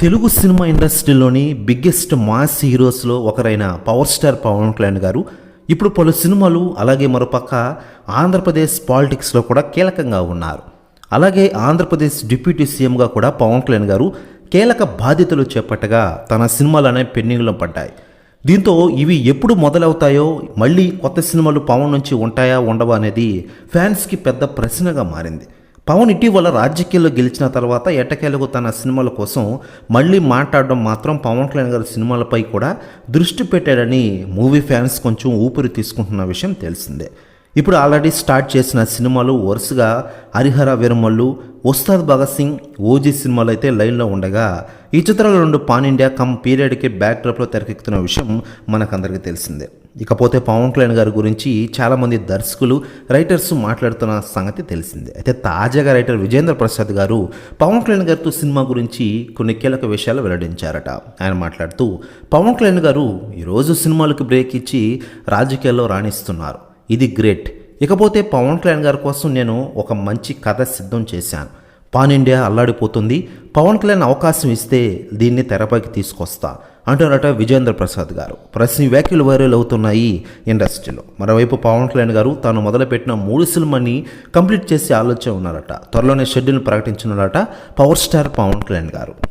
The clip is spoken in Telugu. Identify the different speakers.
Speaker 1: తెలుగు సినిమా ఇండస్ట్రీలోని బిగ్గెస్ట్ మాస్ హీరోస్లో ఒకరైన పవర్ స్టార్ పవన్ కళ్యాణ్ గారు ఇప్పుడు పలు సినిమాలు అలాగే మరోపక్క ఆంధ్రప్రదేశ్ పాలిటిక్స్లో కూడా కీలకంగా ఉన్నారు. అలాగే ఆంధ్రప్రదేశ్ డిప్యూటీ సీఎంగా కూడా పవన్ కళ్యాణ్ గారు కీలక బాధ్యతలు చేపట్టగా తన సినిమాలనే పెండింగ్లో పడ్డాయి. దీంతో ఇవి ఎప్పుడు మొదలవుతాయో మళ్ళీ కొత్త సినిమాలు పవన్ నుంచి ఉంటాయా ఉండవా అనేది ఫ్యాన్స్కి పెద్ద ప్రశ్నగా మారింది. పవన్ ఇటీవల రాజకీయాల్లో గెలిచిన తర్వాత ఎట్టకేలకు తన సినిమాల కోసం మళ్ళీ మాట్లాడడం మాత్రం పవన్ కళ్యాణ్ గారి సినిమాలపై కూడా దృష్టి పెట్టాడని మూవీ ఫ్యాన్స్ కొంచెం ఊపిరి తీసుకుంటున్న విషయం తెలిసిందే. ఇప్పుడు ఆల్రెడీ స్టార్ట్ చేసిన సినిమాలు వరుసగా హరిహర వీరమల్లు ఉస్తాద్ భగత్ సింగ్ ఓజీ సినిమాలు అయితే లైన్లో ఉండగా ఈ చిత్రాలు రెండు పాన్ ఇండియా కమ్ పీరియడ్కి బ్యాక్ డ్రాప్లో తెరకెక్కుతున్న విషయం మనకందరికీ తెలిసిందే. ఇకపోతే పవన్ కళ్యాణ్ గారి గురించి చాలామంది దర్శకులు రైటర్స్ మాట్లాడుతున్న సంగతి తెలిసిందే. అయితే తాజాగా రైటర్ విజేంద్ర ప్రసాద్ గారు పవన్ కళ్యాణ్ గారితో సినిమా గురించి కొన్ని కీలక విషయాలు వెల్లడించారట. ఆయన మాట్లాడుతూ పవన్ కళ్యాణ్ గారు ఈరోజు సినిమాలకు బ్రేక్ ఇచ్చి రాజకీయాల్లో రాణిస్తున్నారు. ఇది గ్రేట్ ఇకపోతే పవన్ కళ్యాణ్ గారి కోసం నేను ఒక మంచి కథ సిద్ధం చేశాను. పాన్ ఇండియా అల్లాడిపోతుంది. పవన్ కళ్యాణ్ అవకాశం ఇస్తే దీన్ని తెరపైకి తీసుకొస్తా. అంటున్నట విజేంద్ర ప్రసాద్ గారు. ప్రశ్న వ్యాఖ్యలు వైరల్ అవుతున్నాయి ఇండస్ట్రీలో. మరోవైపు పవన్ కళ్యాణ్ గారు తాను మొదలుపెట్టిన మూడు సినిమాని కంప్లీట్ చేసే ఆలోచన ఉన్నారట. త్వరలోనే షెడ్యూల్ ప్రకటించనున్నారట పవర్ స్టార్ పవన్ కళ్యాణ్ గారు.